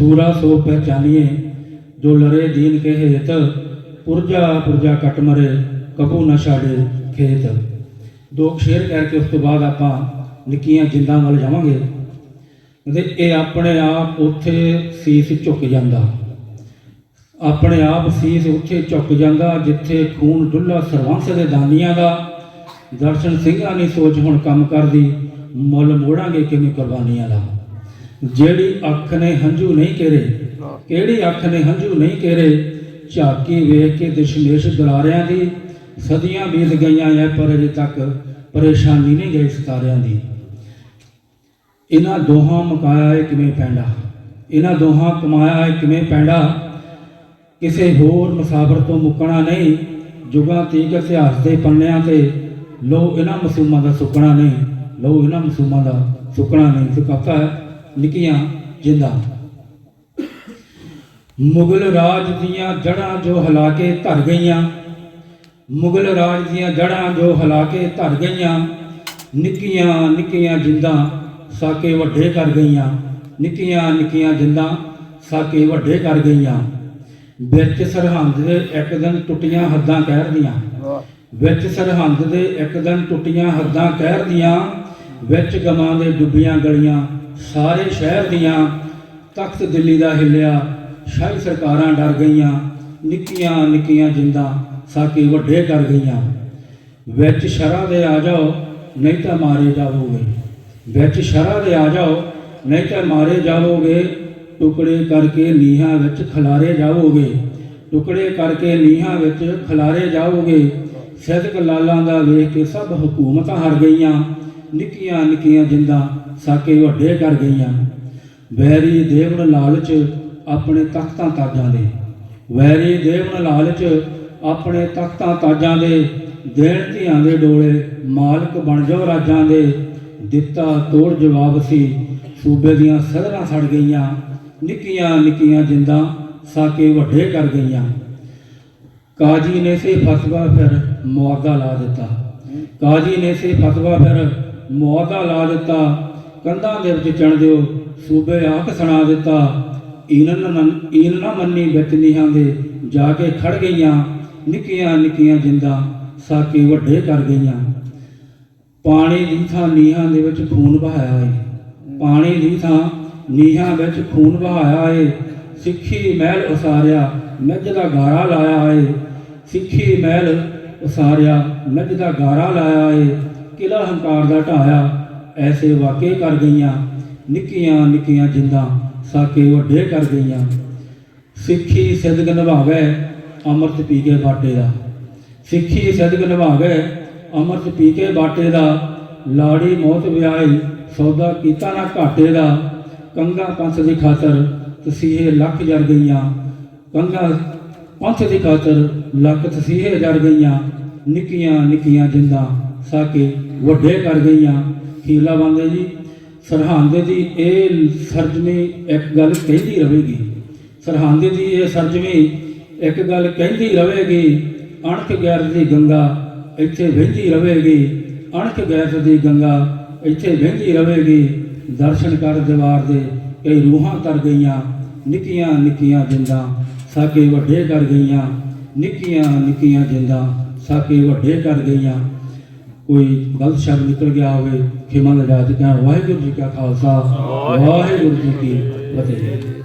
ਸੂਰਾ ਸੋ ਪਹਿਚਾਨੀਏ ਜੋ ਲਰੇ ਦੀਨ ਕੇ ਹੇਤ ਪੁਰਜਾ ਪੁਰਜਾ ਕੱਟ ਮਰੇ, ਕਬੂ ਨਾ ਛਾੜੇ ਖੇਤ। ਦੋ ਸ਼ੇਰ ਕਹਿ ਕੇ ਉਸ ਤੋਂ ਬਾਅਦ ਆਪਾਂ ਨਿੱਕੀਆਂ ਜਿੰਦਾਂ ਵੱਲ ਜਾਵਾਂਗੇ। ਤੇ ਇਹ ਆਪਣੇ ਆਪ ਉੱਥੇ ਸੀਸ ਝੁਕ ਜਾਂਦਾ। ਆਪਣੇ ਆਪ ਸੀਸ ਉੱਥੇ ਝੁਕ ਜਾਂਦਾ ਜਿੱਥੇ ਖੂਨ ਡੁੱਲਾ ਸਰਵੰਸ ਦੇ ਦਾਨੀਆਂ ਦਾ। ਦਰਸ਼ਨ ਸਿੰਘਾਂ ਨੇ ਸੋਚ ਹੁਣ ਕੰਮ ਕਰਦੀ, ਮੁੱਲ ਮੋੜਾਂਗੇ ਕਿਵੇਂ ਕੁਰਬਾਨੀਆਂ ਦਾ। ਜਿਹੜੀ ਅੱਖ ਨੇ ਹੰਝੂ ਨਹੀਂ ਕੇਰੇ ਕਿਹੜੀ ਅੱਖ ਨੇ ਹੰਝੂ ਨਹੀਂ ਕੇਰੇ ਝਾਕੀ ਵੇਖ ਕੇ ਦਸ਼ਮੇਸ਼ ਦਲਾਰਿਆਂ ਦੀ ਸਦੀਆਂ ਬੀਤ ਗਈਆਂ ਐ ਪਰ ਅਜੇ ਤੱਕ ਪਰੇਸ਼ਾਨੀ ਨਹੀਂ ਗਈ ਸਤਾਰਿਆਂ ਦੀ। ਇਹਨਾਂ ਦੋਹਾਂ ਮਕਾਇਆ ਏ ਕਿਵੇਂ ਪੈਂਡਾ ਇਹਨਾਂ ਦੋਹਾਂ ਕਮਾਇਆ ਏ ਕਿਵੇਂ ਪੈਂਡਾ ਕਿਸੇ ਹੋਰ ਮੁਸਾਫਰ ਤੋਂ ਮੁੱਕਣਾ ਨਹੀਂ ਜੁਗਾਂ ਤੀਕ ਇਤਿਹਾਸ ਦੇ ਪੰਨਿਆਂ ਤੇ ਲੋ ਇਹਨਾਂ ਮਸੂਮਾਂ ਦਾ ਸੁੱਕਣਾ ਨਹੀਂ ਲੋ ਇਹਨਾਂ ਮਸੂਮਾਂ ਦਾ ਸੁੱਕਣਾ ਨਹੀਂ ਸੁਕਾਤਾ ਹੈ। ਨਿੱਕੀਆਂ ਜਿੰਦਾ। ਮੁਗਲ ਰਾਜ ਦੀਆਂ ਜੜਾਂ ਜੋ ਹਿਲਾ ਕੇ ਧਰ ਗਈਆਂ, ਮੁਗਲ ਰਾਜ ਦੀਆਂ ਜੜਾਂ ਜੋ ਹਿਲਾ ਕੇ ਧਰ ਗਈਆਂ, ਨਿੱਕੀਆਂ ਨਿੱਕੀਆਂ ਜਿੰਦਾਂ ਸਾਕੇ ਵੱਡੇ ਕਰ ਗਈਆਂ, ਨਿੱਕੀਆਂ ਨਿੱਕੀਆਂ ਜਿੰਦਾਂ ਸਾਕੇ ਵੱਡੇ ਕਰ ਗਈਆਂ। ਵਿੱਚ ਸਰਹੰਦ ਦੇ ਇੱਕ ਦਿਨ ਟੁੱਟੀਆਂ ਹੱਦਾਂ ਕਹਿਰ ਦੀਆਂ, ਵਿੱਚ ਸਰਹੰਦ ਦੇ ਇੱਕ ਦਿਨ ਟੁੱਟੀਆਂ ਹੱਦਾਂ ਕਹਿਰ ਦੀਆਂ, ਵਿੱਚ ਗਮਾਂ ਦੇ ਡੁੱਬੀਆਂ ਗਲੀਆਂ ਸਾਰੇ ਸ਼ਹਿਰ ਦੀਆਂ ਤਖਤ ਦਿੱਲੀ ਦਾ ਹਿੱਲਿਆ ਸ਼ਾਹੀ ਸਰਕਾਰਾਂ ਡਰ ਗਈਆਂ, ਨਿੱਕੀਆਂ ਨਿੱਕੀਆਂ ਜਿੰਦਾਂ ਸਾਕੇ ਵੱਡੇ ਕਰ ਗਈਆਂ। ਵਿੱਚ ਸ਼ਰਾਂ ਦੇ ਆ ਜਾਓ, ਨਹੀਂ ਤਾਂ ਮਾਰੇ ਜਾਵੋਗੇ। ਵਿੱਚ ਸ਼ਰਾਂ ਦੇ ਆ ਜਾਓ, ਨਹੀਂ ਤਾਂ ਮਾਰੇ ਜਾਵੋਗੇ। ਟੁਕੜੇ ਕਰਕੇ ਨੀਹਾਂ ਵਿੱਚ ਖਿਲਾਰੇ ਜਾਵੋਗੇ। ਟੁਕੜੇ ਕਰਕੇ ਨੀਹਾਂ ਵਿੱਚ ਖਿਲਾਰੇ ਜਾਵੋਗੇ। ਸਿੱਧਕ ਲਾਲਾਂ ਦਾ ਵੇਖ ਕੇ ਸਭ ਹਕੂਮਤਾਂ ਹਰ ਗਈਆਂ। ਨਿੱਕੀਆਂ ਨਿੱਕੀਆਂ ਜਿੰਦਾਂ ਸਾਕੇ ਵੱਡੇ ਕਰ ਗਈਆਂ। ਵੈਰੀ ਦੇਵਨ ਲਾਲਚ ਆਪਣੇ ਤਖਤਾਂ ਤਾਜਾਂ ਦੇ। ਵੈਰੀ ਦੇਵਨ ਲਾਲਚ ਆਪਣੇ ਤਖਤਾਂ ਤਾਜਾਂ ਦੇ। ਦੇਣ ਧੀਆਂ ਦੇ ਡੋਲੇ ਮਾਲਕ ਬਣ ਜਾਓ ਰਾਜਾਂ ਦੇ। ਦਿੱਤਾ ਤੋੜ ਜਵਾਬ ਸੀ, ਸੂਬੇ ਦੀਆਂ ਸਦਰਾਂ ਸੜ ਗਈਆਂ। ਨਿੱਕੀਆਂ ਨਿੱਕੀਆਂ ਜਿੰਦਾਂ ਸਾਕੇ ਵੱਡੇ ਕਰ ਗਈਆਂ। ਕਾਜੀ ਨੇ ਸੇ ਫਤਵਾ ਫਿਰ ਮੁਆਦਾ ਲਾ ਦਿੱਤਾ। ਕਾਜੀ ਨੇ ਸੇ ਫਤਵਾ ਫਿਰ ਮੁਆਦਾ ਲਾ ਦਿੱਤਾ। ਕੰਧਾਂ ਦੇ ਵਿੱਚ ਚਣ ਦਿਓ ਸੂਬੇ ਆਖ ਸੁਣਾ ਦਿੱਤਾ। ਇਨਨ ਨਨ ਇਨ ਨਾ ਮੰਨੀ ਵਿੱਚ ਨੀਹਾਂ ਦੇ, ਜਾ ਕੇ ਖੜ ਗਈਆਂ, ਨਿੱਕੀਆਂ ਨਿੱਕੀਆਂ ਜਿੰਦਾਂ, ਸਾਕੇ ਵੱਡੇ ਕਰ ਗਈਆਂ। ਪਾਣੀ ਦੀ ਥਾਂ ਨੀਹਾਂ ਦੇ ਵਿੱਚ ਖੂਨ ਵਹਾਇਆ ਏ। ਪਾਣੀ ਦੀ ਥਾਂ ਨੀਹਾਂ ਵਿੱਚ ਖੂਨ ਵਹਾਇਆ ਏ। ਸਿੱਖੀ ਮਹਿਲ ਉਸਾਰਿਆ ਨੱਜ ਦਾ ਗਾਰਾ ਲਾਇਆ ਏ। ਸਿੱਖੀ ਮਹਿਲ ਉਸਾਰਿਆ ਨੱਜ ਦਾ ਗਾਰਾ ਲਾਇਆ ਏ। ਕਿਲਾ ਹੰਕਾਰ ਦਾ ਢਾਇਆ ਐਸੇ ਵਾਕੇ ਕਰ ਗਈਆਂ, ਨਿੱਕੀਆਂ ਨਿੱਕੀਆਂ ਜਿੰਦਾਂ ਸਾਕੇ ਵੱਡੇ ਕਰ ਗਈਆਂ। ਸਿੱਖੀ ਸਿਦਕ ਨਿਭਾਵੇ ਅੰਮ੍ਰਿਤ ਪੀ ਕੇ ਬਾਟੇ ਦਾ। ਸਿੱਖੀ ਸਿਦਕ ਨਿਭਾਵੇ ਅੰਮ੍ਰਿਤ ਪੀ ਕੇ ਬਾਟੇ ਦਾ। ਲਾੜੀ ਮੌਤ ਵਿਆਹੀ ਸੌਦਾ ਕੀਤਾ ਨਾ ਘਾਟੇ ਦਾ। ਕੰਗਾ ਪੰਥ ਦੀ ਖਾਤਰ ਤਸੀਹੇ ਲੱਖ ਜਰ ਗਈਆਂ। ਕੰਗਾ ਪੰਥ ਦੀ ਖਾਤਰ ਲੱਖ ਤਸੀਹੇ ਜਰ ਗਈਆਂ। ਨਿੱਕੀਆਂ ਨਿੱਕੀਆਂ ਜਿੰਦਾਂ ਸਾਕੇ ਵੱਡੇ ਕਰ ਗਈਆਂ ਖੀਲਾ ਬੰਦੇ ਜੀ। ਸਰਹੰਦ ਦੀ ਇਹ ਸਰਜਮੀ ਇੱਕ ਗੱਲ ਕਹਿੰਦੀ ਰਹੇਗੀ। ਸਰਹੰਦ ਦੀ ਇਹ ਸਰਜਮੀ ਇੱਕ ਗੱਲ ਕਹਿੰਦੀ ਰਹੇਗੀ, ਅਣਖ ਗੈਰ ਦੀ ਗੰਗਾ ਇੱਥੇ ਵਹਿੰਦੀ ਰਹੇਗੀ। ਅਣਖ ਗੈਰ ਦੀ ਗੰਗਾ ਇੱਥੇ ਵਹਿੰਦੀ ਰਹੇਗੀ। ਦਰਸ਼ਨ ਕਰ ਦੀਵਾਰ ਦੇ ਕਈ ਰੂਹਾਂ ਕਰ ਗਈਆਂ, ਨਿੱਕੀਆਂ ਨਿੱਕੀਆਂ ਜਿੰਦਾਂ। ਸਾਕੇ ਵੱਡੇ ਕਰ ਗਈਆਂ, ਨਿੱਕੀਆਂ ਨਿੱਕੀਆਂ ਜਿੰਦਾਂ। ਸਾਕੇ ਵੱਡੇ ਕਰ ਗਈਆਂ ਕੋਈ ਗਲਤ ਸ਼ਬਦ ਨਿਕਲ ਗਿਆ ਹੋਵੇ ਖਿਮਾ ਲਗਾ ਕੇ ਵਾਹਿਗੁਰੂ ਜੀ ਕਾ ਖਾਲਸਾ ਵਾਹਿਗੁਰੂ ਜੀ ਕੀ ਫਤਿਹ।